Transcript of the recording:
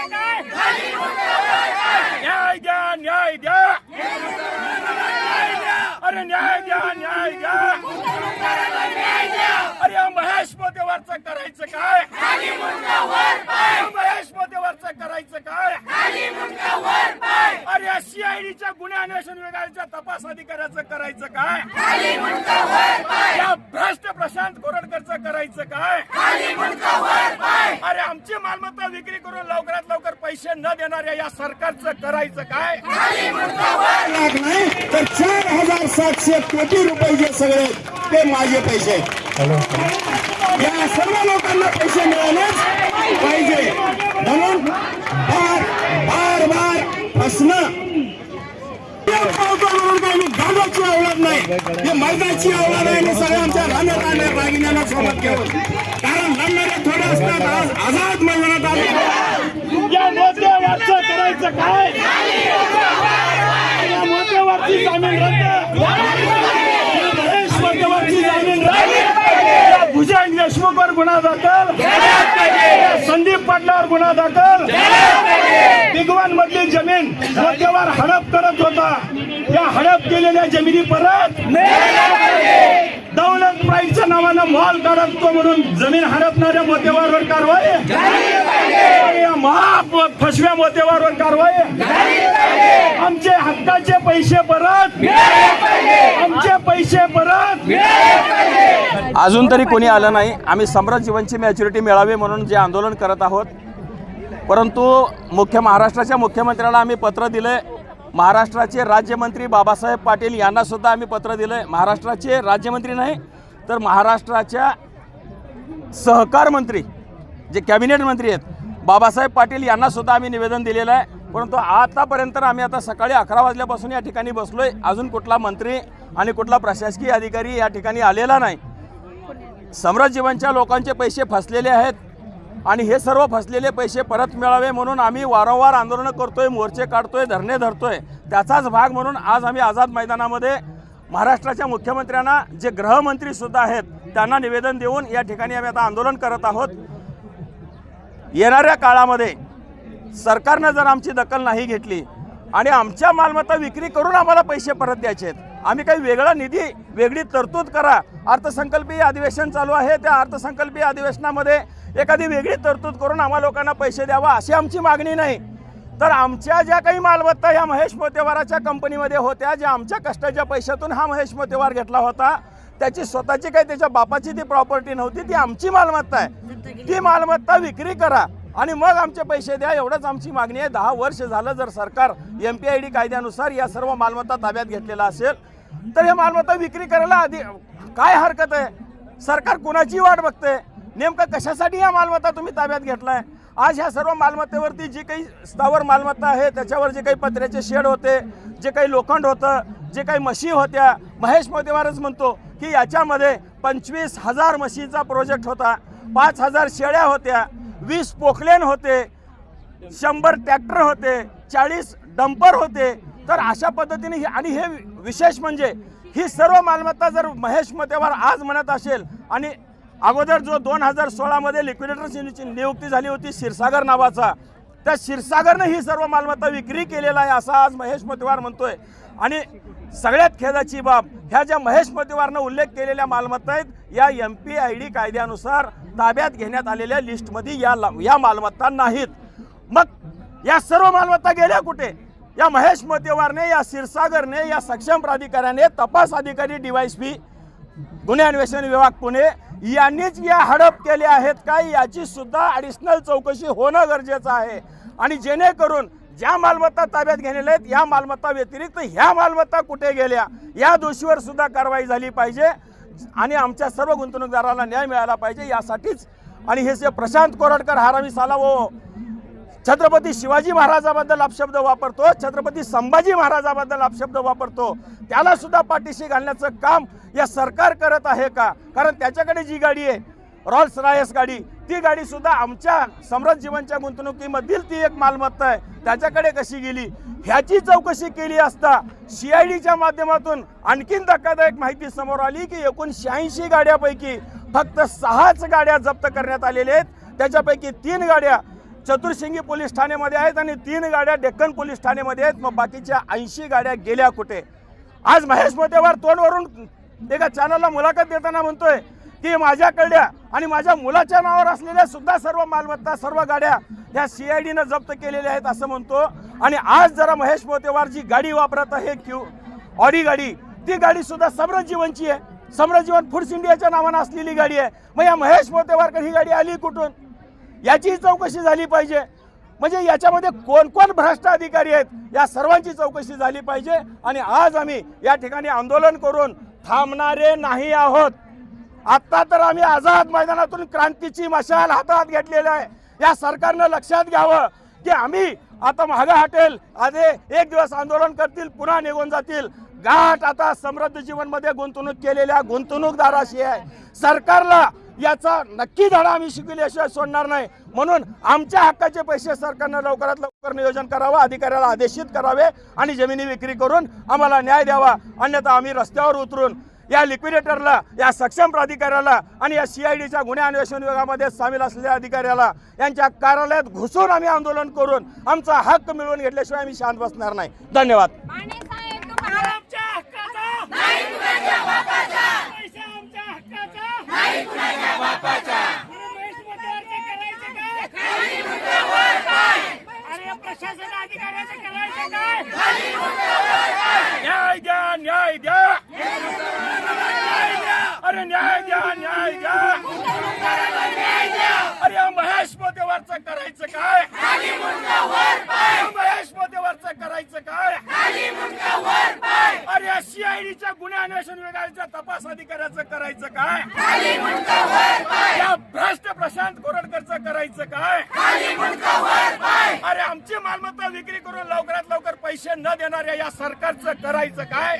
मागणी काय न्याय द्या न्याय द्या. अरे न्याय द्या न्याय द्या. अरे या महेश मोतेवरचं करायचं काय? या महेश मोतेवरचं करायचं काय? अरे या सीआयडीच्या गुन्हे अन्वेषण विभागाच्या तपास अधिकाऱ्याचं करायचं काय? या भ्रष्ट प्रशांत कोरडकरचं करायचं काय? अरे मालमत्ता विक्री करून लवकरात लवकर पैसे न देणाऱ्या या सरकारचं करायचं काय? नाही तर चार हजार सातशे कोटी रुपये जे सगळे ते माझे पैसे या सर्व लोकांना पैसे मिळालेच पाहिजे. म्हणून बार बार बार असणं गावाची आवडत नाही. हे मैदाची आवडत आहे आणि सगळ्या आमच्या राण्या राण्या दागिन्यांना सोबत घेऊन. प्रश्नात आज आझाद मैदानात आले या करायचं काय? या मोत्यावरची जामीन रद्द. या जामीन रद्द. या भुजंग देशमुखवर गुन्हा दाखल. संदीप पाटलावर गुन्हा दाखल. दिगवान मधली जमीन मध्यवर हडप करत होता. या हडप केलेल्या जमिनी परत दौलत प्राईडच्या नावानं मॉल काढतो म्हणून जमीन हडपणाऱ्या मोत्यावर कारवाई. महा फसव्या मोत्यावर कारवाई. आमचे हक्काचे पैसे परत. आमचे पैसे परत. अजून तरी कोणी आलं नाही. आम्ही सम्राट जीवनची मॅच्युरिटी मिळावी म्हणून जे आंदोलन करत आहोत. परंतु मुख्य महाराष्ट्राच्या मुख्यमंत्र्याला आम्ही पत्र दिलं महाराष्ट्राचे राज्यमंत्री बाबासाहेब पाटील यांनासुद्धा आम्ही पत्र दिलं आहे महाराष्ट्राचे राज्यमंत्री नाही तर महाराष्ट्राच्या सहकार मंत्री जे कॅबिनेट मंत्री आहेत बाबासाहेब पाटील यांनासुद्धा आम्ही निवेदन दिलेलं आहे. परंतु आतापर्यंत आम्ही आता सकाळी अकरा वाजल्यापासून या ठिकाणी बसलो आहे अजून कुठला मंत्री आणि कुठला प्रशासकीय अधिकारी या ठिकाणी आलेला नाही. सम्राट लोकांचे पैसे फसलेले आहेत. आणि हे सर्व फसलेले पैसे परत मिळावे म्हणून आम्ही वारंवार आंदोलनं करतोय मोर्चे काढतोय धरणे धरतोय. त्याचाच भाग म्हणून आज आम्ही आझाद मैदानामध्ये महाराष्ट्राच्या मुख्यमंत्र्यांना जे गृहमंत्रीसुद्धा आहेत त्यांना निवेदन देऊन या ठिकाणी आम्ही आता आंदोलन करत आहोत. येणाऱ्या काळामध्ये सरकारनं जर आमची दखल नाही घेतली आणि आमच्या मालमत्ता विक्री करून आम्हाला पैसे परत द्यायचे आहेत आम्ही काही वेगळा निधी वेगळी तरतूद करा. अर्थसंकल्पीय अधिवेशन चालू आहे. त्या अर्थसंकल्पीय अधिवेशनामध्ये एखादी वेगळी तरतूद करून आम्हा लोकांना पैसे द्यावा अशी आमची मागणी नाही. तर आमच्या ज्या काही मालमत्ता ह्या महेश मोतेवाराच्या कंपनीमध्ये होत्या ज्या आमच्या कष्टाच्या पैशातून हा महेश मोतेवार घेतला होता त्याची स्वतःची काही त्याच्या बापाची ती प्रॉपर्टी नव्हती ती आमची मालमत्ता आहे. ती मालमत्ता विक्री करा आणि मग आमचे पैसे द्या एवढंच आमची मागणी आहे. दहा वर्ष झालं जर सरकार एम पी आय डी कायद्यानुसार या सर्व मालमत्ता ताब्यात घेतलेला असेल तर हे मालमत्ता विक्री करायला आधी काय हरकत आहे? सरकार कुणाची वाट बघते? नेमकं कशासाठी या मालमत्ता तुम्ही ताब्यात घेतलाय? आज ह्या सर्व मालमत्तेवरती जी काही स्थावर मालमत्ता आहे त्याच्यावर जे काही पत्र्याचे शेड होते जे काही लोखंड होतं जे काही म्हशी होत्या महेश मोदेवारच म्हणतो की याच्यामध्ये पंचवीस हजार म्हशीचा प्रोजेक्ट होता पाच हजार शेळ्या होत्या वीस पोखलेन होते शंभर ट्रॅक्टर होते चाळीस डंपर होते. तर अशा पद्धतीने आणि हे विशेष म्हणजे ही सर्व मालमत्ता जर महेश मतेवार आज म्हणत असेल आणि अगोदर जो दोन हजार सोळामध्ये लिक्विडेटरची नियुक्ती झाली होती क्षीरसागर नावाचा त्या क्षीरसागरनं ही सर्व मालमत्ता विक्री केलेला आहे असा आज महेश मतेवार म्हणतोय. आणि सगळ्यात खेदाची बाब ह्या ज्या महेश मतेवारनं उल्लेख केलेल्या मालमत्ता आहेत या एम पी आय डी कायद्यानुसार ताब्यात घेण्यात आलेल्या लिस्टमध्ये या या मालमत्ता नाहीत. मग या सर्व मालमत्ता गेल्या कुठे? या महेश मोतेवारने या क्षीरसागरने या सक्षम प्राधिकाऱ्याने तपास अधिकारी डीवायसपी गुन्हे अन्वेषण विभाग पुणे यांनीच या हडप केले आहेत काय याची सुद्धा ॲडिशनल चौकशी होणं गरजेचं आहे. आणि जेणेकरून ज्या मालमत्ता ताब्यात घेतलेल्या आहेत या मालमत्ता व्यतिरिक्त ह्या मालमत्ता कुठे गेल्या या दोषीवर सुद्धा कारवाई झाली पाहिजे आणि आमच्या सर्व गुंतवणूकदाराला न्याय मिळाला पाहिजे यासाठीच. आणि हे जे प्रशांत कोरडकर हारामी साला व छत्रपती शिवाजी महाराजाबद्दल अपशब्द वापरतो छत्रपती संभाजी महाराजाबद्दल अपशब्द वापरतो त्याला सुद्धा पाठीशी घालण्याचं काम या सरकार करत आहे का? कारण त्याच्याकडे जी गाडी आहे रॉल्स रॉयस गाडी ती गाडी सुद्धा आमच्या समृद्ध जीवनच्या गुंतवणुकीमधील ती एक मालमत्ता आहे. त्याच्याकडे कशी गेली? ह्याची चौकशी केली असता सी आय डीच्या माध्यमातून आणखीन धक्कादायक माहिती समोर आली की एकूण शहाऐंशी गाड्यापैकी फक्त सहाच गाड्या जप्त करण्यात आलेल्या आहेत. त्याच्यापैकी तीन गाड्या चतुर्शिंगी पोलीस ठाण्यामध्ये आहेत आणि तीन गाड्या डेक्कन पोलीस ठाण्यामध्ये आहेत. मग बाकीच्या ऐंशी गाड्या गेल्या कुठे? आज महेश मोतेवार तोंडवरून एका चॅनलला मुलाखत देताना म्हणतोय की माझ्याकडल्या आणि माझ्या मुलाच्या नावावर असलेल्या सुद्धा सर्व मालमत्ता सर्व गाड्या ह्या डीनं जप्त केलेल्या आहेत असं म्हणतो. आणि आज जरा महेश मोतेवार जी गाडी वापरत आहे क्यू ऑडी गाडी. ती गाडी सुद्धा समृद्धीवनची आहे. समृद्धीवन फूड्स इंडियाच्या नावानं असलेली गाडी आहे. मग या महेश मोतेवारकर ही गाडी आली कुठून? याचीही चौकशी झाली पाहिजे. म्हणजे याच्यामध्ये कोण कोण भ्रष्ट अधिकारी आहेत? या सर्वांची चौकशी झाली पाहिजे. आणि आज आम्ही या ठिकाणी आंदोलन करून थांबणारे नाही आहोत. आता तर आम्ही आझाद मैदानातून क्रांतीची मशाल हातात घेतलेली आहे. या सरकारनं लक्षात घ्यावं की आम्ही आता महागा हटेल. आधे एक दिवस आंदोलन करतील पुन्हा निघून जातील. गाठ आता समृद्ध जीवनमध्ये गुंतवणूक केलेल्या गुंतवणूकदाराशी आहे. सरकारला याचा नक्की धडा आम्ही शिकविल्याशिवाय सोडणार नाही. म्हणून आमच्या हक्काचे पैसे सरकारनं लवकरात लवकर नियोजन करावं अधिकाऱ्याला आदेशित करावे आणि जमिनी विक्री करून आम्हाला न्याय द्यावा. अन्यथा आम्ही रस्त्यावर उतरून या लिक्विडेटरला या सक्षम प्राधिकाऱ्याला आणि या सीआयडीच्या गुन्हे अन्वेषण विभागामध्ये सामील असलेल्या अधिकाऱ्याला यांच्या कार्यालयात घुसून आम्ही आंदोलन करून आमचा हक्क मिळवून घेतल्याशिवाय आम्ही शांत बसणार नाही. धन्यवाद. माने साहेब तुम्हाला आमच्या हक्काचा नाही कुणाच्या बापाचा पैसा आमच्या हक्काचा नाही कुणाच्या बापाचा करायचं काय खाली काय अरे या प्रशासन अधिकाऱ्याचं करायचं काय न्याय द्या न्याय द्या अरे न्याय द्या न्याय द्या अरे महेश मोतेवरचं करायचं काय? महेश मोतेवरचं करायचं काय? अरे सीआयडीच्या गुन्हे अन्वेषण विभागाच्या तपास अधिकाऱ्याचं करायचं काय? या भ्रष्ट प्रशांत कोरडकरचं करायचं काय? अरे आमची मालमत्ता विक्री करून लवकरात लवकर पैसे न देणाऱ्या या सरकारचं करायचं काय?